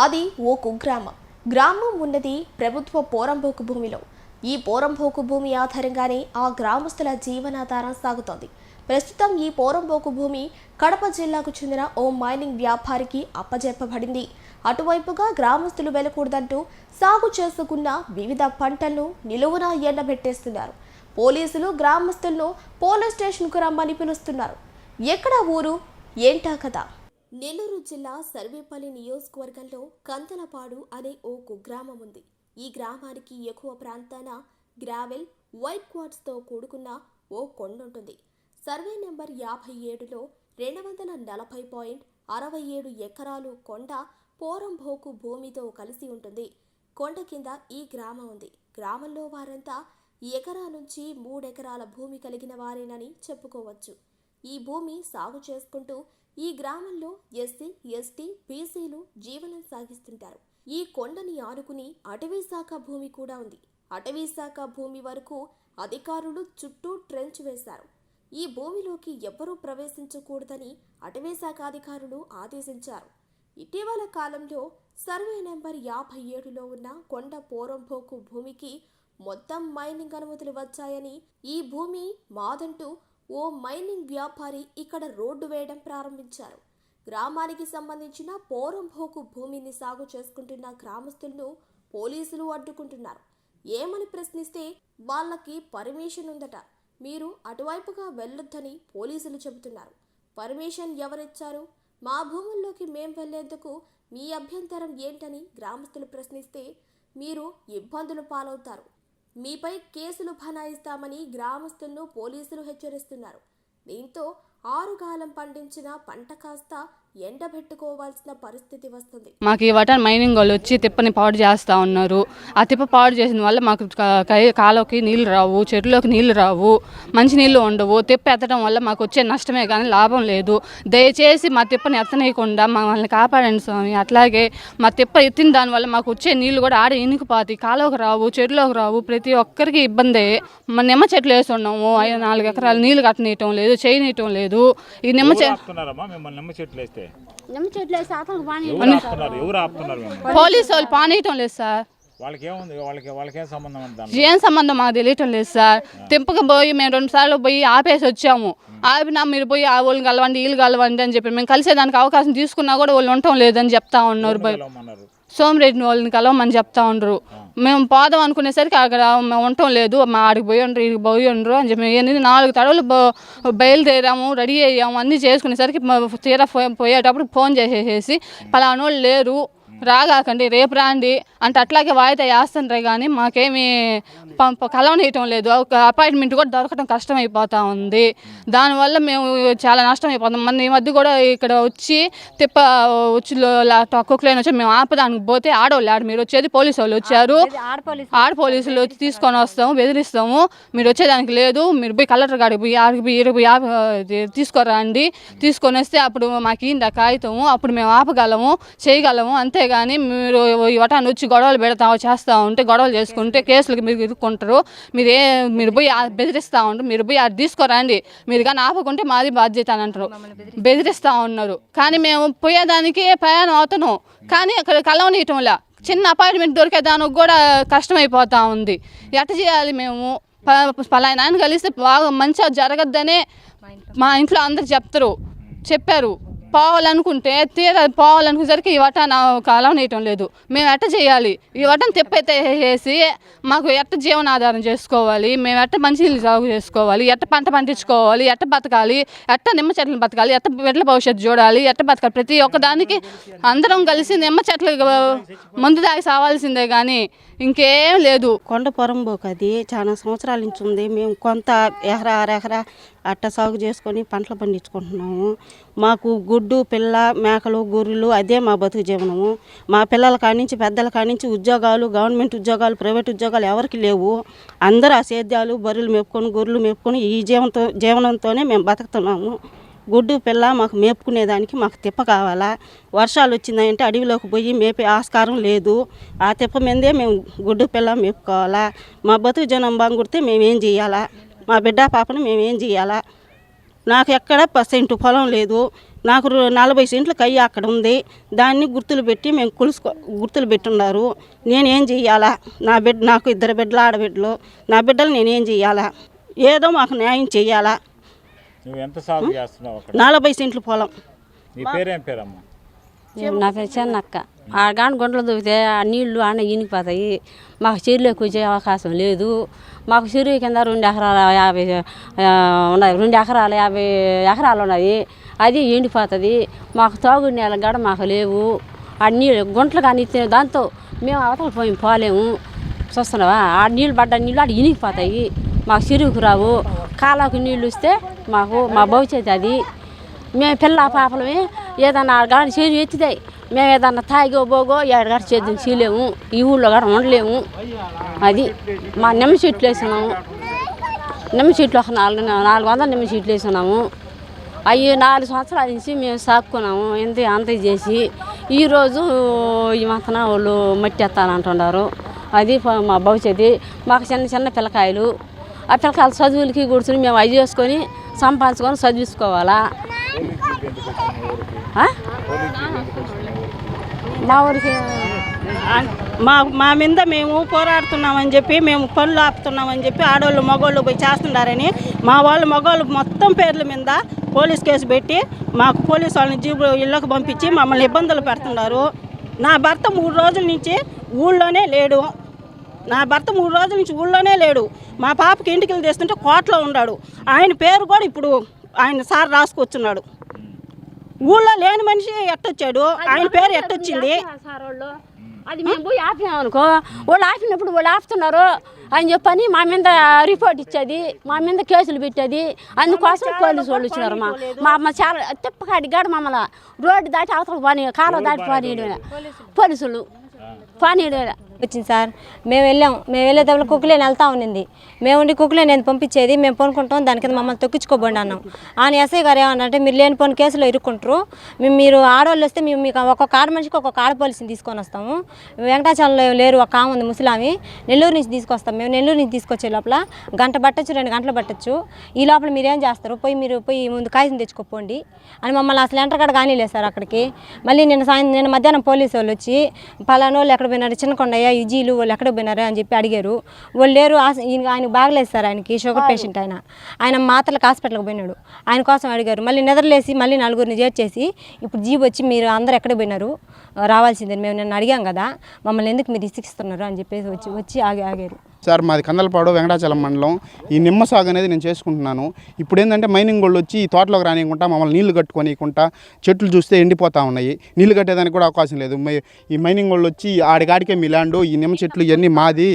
అది ఓ కుగ్రామం. గ్రామం ఉన్నది ప్రభుత్వ పోరంబోకు భూమిలో. ఈ పోరంబోకు భూమి ఆధారంగానే ఆ గ్రామస్తుల జీవనాధారం సాగుతోంది. ప్రస్తుతం ఈ పోరంబోకు భూమి కడప జిల్లాకు చెందిన ఓ మైనింగ్ వ్యాపారికి అప్పజెప్పబడింది. అటువైపుగా గ్రామస్తులు వెళ్ళకూడదంటూ సాగు చేసుకున్న వివిధ పంటలను నిలువున ఎండబెట్టేస్తున్నారు. పోలీసులు గ్రామస్తులను పోలీస్ స్టేషన్కు రమ్మని పిలుస్తున్నారు. ఎక్కడ ఊరు? ఏంటా కదా నెల్లూరు జిల్లా సర్వేపల్లి నియోజకవర్గంలో కంతలపాడు అనే ఓ కుగ్రామం ఉంది. ఈ గ్రామానికి ఎక్కువ ప్రాంతాన గ్రావెల్ వైట్ క్వార్ట్స్తో కూడుకున్న ఓ కొండ ఉంటుంది సర్వే నెంబర్ యాభై ఏడులో రెండు వందల నలభై పాయింట్ అరవై ఏడు ఎకరాలు కొండ పోరంభోకు భూమితో కలిసి ఉంటుంది. కొండ కింద ఈ గ్రామం ఉంది. గ్రామంలో వారంతా ఎకరా నుంచి మూడెకరాల భూమి కలిగిన వారేనని చెప్పుకోవచ్చు. ఈ భూమి సాగు చేసుకుంటూ ఈ గ్రామంలో ఎస్సీ ఎస్టీ బీసీలు జీవనం సాగిస్తుంటారు. ఈ కొండని ఆనుకుని అటవీ శాఖ భూమి కూడా ఉంది. అటవీ శాఖ భూమి వరకు అధికారులు చుట్టూ ట్రెంచ్ వేశారు. ఈ భూమిలోకి ఎవ్వరూ ప్రవేశించకూడదని అటవీ శాఖ అధికారులు ఆదేశించారు. ఇటీవల కాలంలో సర్వే నెంబర్ యాభై ఏడులో ఉన్న కొండ పోరంభోకు భూమికి మొత్తం మైనింగ్ అనుమతులు వచ్చాయని ఈ భూమి మాదంటూ ఓ మైనింగ్ వ్యాపారి ఇక్కడ రోడ్డు వేయడం ప్రారంభించారు. గ్రామానికి సంబంధించిన పోరంభోకు భూమిని సాగు చేసుకుంటున్న గ్రామస్తులను పోలీసులు అడ్డుకుంటున్నారు. ఏమని ప్రశ్నిస్తే వాళ్ళకి పర్మిషన్ ఉందట. మీరు అటువైపుగా వెళ్ళొద్దని పోలీసులు చెబుతున్నారు. పర్మిషన్ ఎవరిచ్చారు? మా భూముల్లోకి మేం వెళ్ళేందుకు మీ అభ్యంతరం ఏంటని గ్రామస్తులు ప్రశ్నిస్తే మీరు ఇబ్బందులు పాలవుతారు. మీపై కేసులు బనాయిస్తామని గ్రామస్తులను పోలీసులు హెచ్చరిస్తున్నారు. దీంతో ఆరుగాలం పండించిన పంట కాస్త ఎండబెట్టుకోవాల్సిన పరిస్థితి వస్తుంది. మాకు ఈ వటన్ మైనింగ్ వాళ్ళు వచ్చి తిప్పని పాడు చేస్తూ ఉన్నారు. ఆ తిప్ప పాడు చేసిన వల్ల మాకు క- కై- కాలువకి నీళ్ళు రావు చెరువులోకి నీళ్ళు రావు మంచి నీళ్ళు ఉండవు. తిప్ప ఎత్తడం వల్ల మాకు వచ్చే నష్టమే కానీ లాభం లేదు. దయచేసి మా తిప్పని ఎత్తనీయకుండా మమ్మల్ని కాపాడండి స్వామి. అట్లాగే మా తిప్ప ఎత్తిన దానివల్ల మాకు వచ్చే నీళ్ళు కూడా ఆడ ఇనుకుపోతాయి. కాలువకి రావు చెరువులోకి రావు. ప్రతి ఒక్కరికి ఇబ్బందే. మా నిమ్మ చెట్లు వేసి ఉన్నాము ఐదు నాలుగు ఎకరాలు నీళ్ళు కట్టనీయటం లేదు చేయనీయటం లేదు. ఈ నిమ్మ చెట్లు ఎవరు ఆపుతున్నారు? పోలీసు వాళ్ళు పానీయటం లేదు సార్. వాళ్ళకి ఏముంది? వాళ్ళకి వాళ్ళకేం సంబంధం అండి దాంట్లో ఏం సంబంధం మాకు తెలియటం లేదు సార్. తెంపక పోయి మేము రెండు సార్లు పోయి ఆపేసి వచ్చాము. ఆపినా మీరు పోయి ఆ వాళ్ళు కలవండి వీళ్ళు కలవండి అని చెప్పి మేము కలిసేదానికి అవకాశం తీసుకున్నా కూడా వాళ్ళు ఉండటం లేదని చెప్తా ఉన్నారు సోమిరెడ్డి వాళ్ళని కలవమని చెప్తా ఉండరు. మేము పోదాం అనుకునేసరికి అక్కడ మేము ఉండటం లేదు. మా ఆడికి పోయి ఉండరు ఇడికి పోయి ఉండరు అని చెప్పి ఎనిమిది నాలుగు తడవలు బయలుదేరాము రెడీ అయ్యాము అన్నీ చేసుకునేసరికి తీరా పోయేటప్పుడు ఫోన్ చేసేసేసి పలానోళ్ళు వాళ్ళు లేరు రాగాకండి రేపు రాండి అంటే అట్లాగే వాయిదా వేస్తుండ్రే కానీ మాకేమీ పంప కలవనీయటం లేదు. ఒక అపాయింట్మెంట్ కూడా దొరకటం కష్టమైపోతా ఉంది. దానివల్ల మేము చాలా నష్టం అయిపోతాం మన ఈ మధ్య కూడా ఇక్కడ వచ్చి తిప్ప వచ్చి కుక్కలైన వచ్చి మేము ఆపదానికి పోతే ఆడవాళ్ళు ఆడ మీరు వచ్చేది పోలీసు వాళ్ళు వచ్చారు. ఆడ పోలీసులు వచ్చి తీసుకొని వస్తాము బెదిరిస్తాము. మీరు వచ్చేదానికి లేదు మీరు పోయి కలెక్టర్ గారికి పోయి ఆడికి పోయి ఇది తీసుకురండి తీసుకొని వస్తే అప్పుడు మాకు ఇంద కాగితము అప్పుడు మేము ఆపగలము చేయగలము అంతేగాని మీరు ఈ వటాన్ని వచ్చి గొడవలు పెడతా చేస్తూ ఉంటే గొడవలు చేసుకుంటే కేసులకు మీరు ఇరుక్కుంటారు. మీరు ఏ మీరు పోయి బెదిరిస్తూ ఉంటారు మీరు పోయి అది తీసుకురండి. మీరు కానీ ఆపకుంటే మాది బాధ్యత అని అంటారు. బెదిరిస్తూ ఉన్నారు. కానీ మేము పోయేదానికి ప్రయాణం అవుతున్నాం. కానీ అక్కడ కలవనీయటంలా చిన్న అపాయింట్మెంట్ దొరికేదానికి కూడా కష్టమైపోతా ఉంది. ఎట్ట చేయాలి మేము? ప- పలానా ఆయన కలిస్తే బాగా మంచిగా జరగద్దనే మా ఇంట్లో అందరు చెప్తారు. చెప్పారు. పోవాలనుకుంటే తీరా పోవాలనుకునేసరికి ఈ వట నా కలవనీయటం లేదు. మేము ఎట్ట చేయాలి? ఈ వటం తెప్పైతే వేసి మాకు ఎట్ట జీవనాధారం చేసుకోవాలి? మేము ఎట్ట మంచినీళ్ళు సాగు చేసుకోవాలి? ఎట్ట పంట పండించుకోవాలి? ఎట్ట బతకాలి? ఎట్ట నిమ్మ చెట్లను బతకాలి? ఎట్ట బిడ్డల భవిష్యత్తు చూడాలి? ఎట్ట బతకాలి? ప్రతి ఒక్కదానికి అందరం కలిసి నిమ్మ చెట్లు ముందు దాగి సావాల్సిందే కానీ ఇంకేం లేదు. కొండ పొరంబోకు అది చాలా సంవత్సరాల నుంచి ఉంది. మేము కొంత ఎహరా అరెకరా అట్ట సాగు చేసుకొని పంటలు పండించుకుంటున్నాము. మాకు గుడ్డు పిల్ల మేకలు గొర్రెలు అదే మా బతుకు జీవనము. మా పిల్లల కానించి పెద్దల కానించి ఉద్యోగాలు గవర్నమెంట్ ఉద్యోగాలు ప్రైవేట్ ఉద్యోగాలు ఎవరికి లేవు. అందరూ ఆ సేద్యాలు బర్రెలు మేపుకొని గొర్రెలు మేపుకొని ఈ జీవంతో జీవనంతోనే మేము బతుకుతున్నాము. గుడ్డు పిల్ల మాకు మేపుకునేదానికి మాకు తిప్ప కావాలా? వర్షాలు వచ్చిందంటే అడవిలోకి పోయి మేపే ఆస్కారం లేదు. ఆ తిప్ప మీదే మేము గుడ్డు పిల్ల మేపుకోవాలా? మా బతుకు జనం బాగుడితే మేమేం చేయాలా? మా బిడ్డ పాపను మేమేం చేయాలా? నాకు ఎక్కడ పర్సెంట్ పొలం లేదు. నాకు నలభై సెంట్లు కయ్యి అక్కడ ఉంది. దాన్ని గుర్తులు పెట్టి మేము కొలుసుకో గుర్తులు పెట్టున్నారు. నేనేం చెయ్యాలా నా బిడ్డ నాకు ఇద్దరు బిడ్డలు ఆడబిడ్డలు. నా బిడ్డలు నేనేం చెయ్యాలా ఏదో మాకు న్యాయం చెయ్యాలా నువ్వు ఎంత సాగు చేస్తున్నావు అక్కడ? నలభై సెంట్లు పొలం. నీ పేరేం పేరమ్మా? నా పేరు చిన్నక్క. ఆ గాని గుంటలు దూకితే ఆ నీళ్ళు ఆడ ఇనికిపోతాయి మాకు చెరువులోకి వచ్చే అవకాశం లేదు. మాకు చెరువు కింద రెండు ఎకరాల యాభై ఉన్నాయి రెండు ఎకరాల యాభై ఎకరాలు ఉన్నాయి అది ఎండిపోతుంది. మాకు తాగుడు నేల గడ మాకు లేవు. ఆ నీళ్ళు గుంటలు కానీ ఇచ్చే దాంతో మేము అవతల పోయి పోలేము. చూస్తున్నావా? ఆ నీళ్ళు పడ్డ నీళ్ళు ఆడ ఇనిగిపోతాయి. మాకు చెరువుకు రావు. కాలాకు నీళ్ళు వస్తే మాకు మా భవిష్యత్తు అది. మేము పిల్ల పాపలమే. ఏదన్నా కానీ చేరు ఎత్తుతాయి మేము ఏదన్నా తాగో పోగో ఏడగారు చేద్దాం చేయలేము ఈ ఊళ్ళో కూడా ఉండలేము అది మా నిమ్మ చెట్లు వేసినాము. నిమ్మ చెట్లు ఒక నాలుగు నాలుగు వందల నిమ్మ చెట్లు వేసినాము. అవి నాలుగు సంవత్సరాల నుంచి మేము సాక్కున్నాము ఎంత అంత చేసి. ఈరోజు ఈ మతన వాళ్ళు మట్టి ఎత్తాలంటున్నారు అది మా భవిష్యత్తు. మాకు చిన్న చిన్న పిల్లకాయలు. ఆ పిల్లకాయల చదువులకి కూర్చుని మేము అవి చేసుకొని సంపాదించుకొని చదివించుకోవాలా? మా ఊరికి మా మా మీద మేము పోరాడుతున్నామని చెప్పి మేము పనులు ఆపుతున్నామని చెప్పి ఆడవాళ్ళు మగవాళ్ళు పోయి చేస్తున్నారని మా వాళ్ళు మగవాళ్ళు మొత్తం పేర్ల మీద పోలీస్ కేసు పెట్టి మాకు పోలీస్ వాళ్ళని జీబు ఇళ్ళకు పంపించి మమ్మల్ని ఇబ్బందులు పెడుతున్నారు. నా భర్త మూడు రోజుల నుంచి ఊళ్ళోనే లేడు. నా భర్త మూడు రోజుల నుంచి ఊళ్ళోనే లేడు. మా పాపకి ఇంటికి తెస్తుంటే కోట్లో ఉన్నాడు. ఆయన పేరు కూడా ఇప్పుడు ఆయన సార్ రాసుకొచ్చున్నాడు. ఊళ్ళో లేని మనిషి ఎట్టొచ్చాడు ఆయన పేరు ఎట్టొచ్చింది అది మేము పోయి ఆపినాం అనుకో వాళ్ళు ఆపినప్పుడు వాళ్ళు ఆపుతున్నారు. అని చెప్పని మా మీద రిపోర్ట్ ఇచ్చేది మా మీద కేసులు పెట్టేది. అందుకోసం పోలీసు వాళ్ళు వచ్చినారు మా మా అమ్మ చాలా తిప్పకాడి గాడు మమ్మల్ని. రోడ్డు దాటి అవతల పని కాలువ దాటి పని పోలీసులు. పానీ వచ్చింది సార్. మేము వెళ్ళాం. మేము వెళ్ళేటప్పుడు కుక్కులేని వెళ్తా ఉన్నింది. మేము ఉండి కుక్కలేని నేను పంపించేది మేము పనుకుంటాం దాని కింద మమ్మల్ని తొక్కించుకోబోండి అన్నాం. ఆయన ఎస్ఐ గారు ఏమన్నంటే మీరు లేని పని కేసులో ఇరుక్కుంటారు. మేము మీరు ఆడవాళ్ళు వస్తే మేము మీకు ఒక్కొక్క ఆడ మనిషికి ఒక్కొక్క ఆడ తీసుకొని వస్తాము. వెంకటాచలంలో లేరు ఒక ఆమె ఉంది ముసలామి. నెల్లూరు నుంచి తీసుకొస్తాం. మేము నెల్లూరు నుంచి తీసుకొచ్చే లోపల గంట పట్టచ్చు రెండు గంటలు పట్టచ్చు. ఈ లోపల మీరు ఏం చేస్తారు? పోయి మీరు పోయి ముందు కాగితం తెచ్చుకోపోండి. అని మమ్మల్ని అసలు ఎంటర్ కాడ కానీ లేదు సార్ అక్కడికి. మళ్ళీ నిన్న సాయంత్రం నిన్న మధ్యాహ్నం పోలీసు వాళ్ళు వచ్చి పలానోళ్ళు వాళ్ళు ఎక్కడ పోయినారు చిన్నకొండయ్య ఇజీలు వాళ్ళు ఎక్కడ పోయినారు? అని చెప్పి అడిగారు. వాళ్ళు లేరు ఈయన ఆయనకు బాగలేదు సార్ ఆయనకి షుగర్ పేషెంట్ ఆయన. ఆయన మాత్రలకు హాస్పిటల్కి పోయినాడు. ఆయన కోసం అడిగారు. మళ్ళీ నిద్రలేసి మళ్ళీ నలుగురిని చేర్చేసి ఇప్పుడు జీబ్ వచ్చి మీరు అందరు ఎక్కడ పోయినారు? రావాల్సిందని మేము నిన్న అడిగాం కదా మమ్మల్ని ఎందుకు మీరు ఇస్తున్నారు అని చెప్పేసి వచ్చి వచ్చి ఆగి ఆగారు. సార్ మాది కందలపాడు వెంకటాచలం మండలం. ఈ నిమ్మ సాగు అనేది నేను చేసుకుంటున్నాను. ఇప్పుడు ఏంటంటే మైనింగ్ వాళ్ళు వచ్చి ఈ తోటలోకి రానియకుండా మమ్మల్ని నీళ్ళు కట్టుకొనియకుండా చెట్లు చూస్తే ఎండిపోతా ఉన్నాయి. నీళ్ళు కట్టేదానికి కూడా అవకాశం లేదు. ఈ మైనింగ్ వాళ్ళు వచ్చి ఆడికాడికే మీ ల్యాండ్ ఈ నిమ్మ చెట్లు ఇవన్నీ మాది.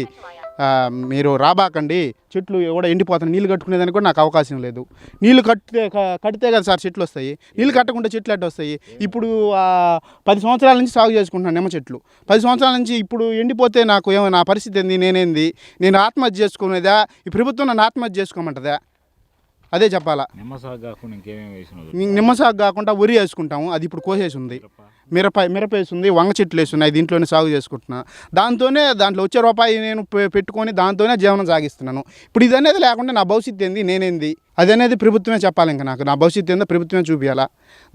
మీరు రాబాకండి. చెట్లు కూడా ఎండిపోతాయి. నీళ్ళు కట్టుకునేదానికి కూడా నాకు అవకాశం లేదు. నీళ్ళు కట్టితే కడితే కదా సార్ చెట్లు వస్తాయి. నీళ్ళు కట్టకుండా చెట్లు ఎట్ట వస్తాయి? ఇప్పుడు పది సంవత్సరాల నుంచి సాగు చేసుకుంటున్నాను నిమ్మ చెట్లు. పది సంవత్సరాల నుంచి ఇప్పుడు ఎండిపోతే నాకు ఏమో నా పరిస్థితి ఏంది? నేనేంది? నేను ఆత్మహత్య చేసుకునేదా? ఈ ప్రభుత్వం నన్ను ఆత్మహత్య చేసుకోమంటదా? అదే చెప్పాలా. నిమ్మ సాగు కాకుండా వరి వేసుకుంటాము అది ఇప్పుడు కోసేసి ఉంది మిరప మిరప వేసి ఉంది వంగ చెట్లు వేసి ఉన్నాయి దీంట్లోనే సాగు చేసుకుంటున్నా. దాంతోనే దాంట్లో వచ్చే రూపాయి నేను పెట్టుకొని దాంతోనే జీవనం సాగిస్తున్నాను. ఇప్పుడు ఇది అనేది లేకుండా నా భవిష్యత్తు ఏంది నేనేంది? అది అనేది ప్రభుత్వమే చెప్పాలి ఇంకా నాకు. నా భవిష్యత్తు ఏందో ప్రభుత్వమే చూపించాలా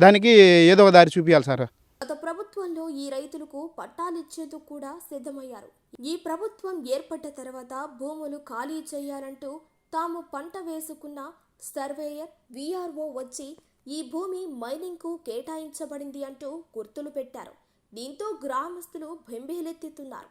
దానికి ఏదో ఒక దారి చూపించాలి సార్. గత ప్రభుత్వంలో ఈ రైతులకు పట్టాలిచ్చేందుకు కూడా సిద్ధమయ్యారు. ఈ ప్రభుత్వం ఏర్పడ్డ తర్వాత భూములు ఖాళీ చేయాలంటూ తాము పంట వేసుకున్న సర్వేయర్ విఆర్ఓ వచ్చి ఈ భూమి మైనింగ్కు కేటాయించబడింది అంటూ గుర్తులు పెట్టారు. దీంతో గ్రామస్తులు బెంబేలెత్తుతున్నారు.